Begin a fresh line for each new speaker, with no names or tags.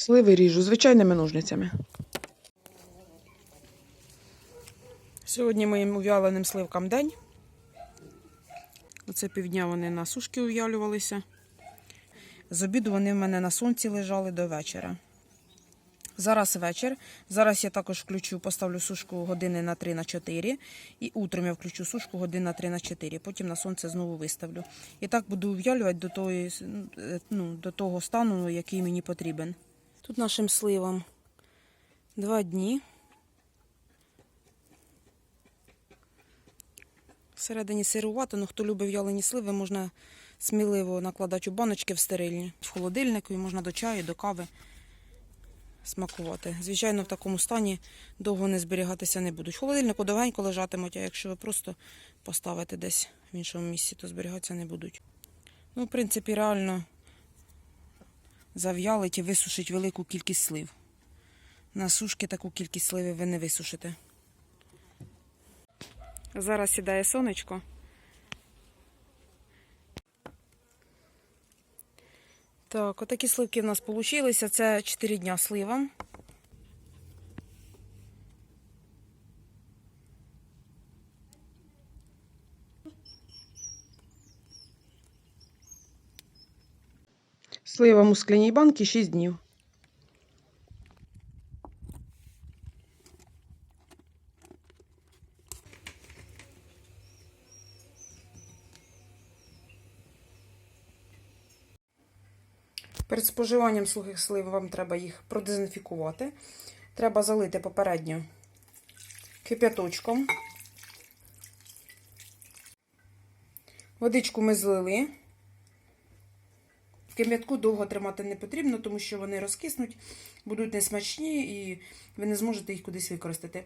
Сливи ріжу звичайними ножницями. Сьогодні моїм увяленим сливкам день. Оце півдня вони на сушки ув'ялювалися. З обіду вони в мене на сонці лежали до вечора. Зараз вечір. Зараз я також включу, поставлю сушку години на 3 на 4. І утром я включу сушку годин на 3 на 4. Потім на сонце знову виставлю. І так буду ув'ялювати до, ну, до того стану, який мені потрібен. Тут нашим сливам два дні. Всередині сирувато, але хто любить в'ялені сливи, можна сміливо накладати у баночки в стерильні. В холодильнику і можна до чаю, до кави смакувати. Звичайно, в такому стані довго не зберігатися не будуть. В холодильнику довгенько лежатимуть, а якщо ви просто поставите десь в іншому місці, то зберігатися не будуть. Ну, в принципі, реально зав'ялить і висушить велику кількість слив. На сушки таку кількість сливи ви не висушите. Зараз сідає сонечко. Так, отакі сливки в нас вийшли. Це 4 дня сливам. Сливам у скляній банці 6 днів. Перед споживанням сухих слив вам треба їх продезінфікувати. Треба залити попередньо кип'яточком. Водичку ми злили. В кип'ятку довго тримати не потрібно, тому що вони розкиснуть, будуть несмачні і ви не зможете їх кудись використати.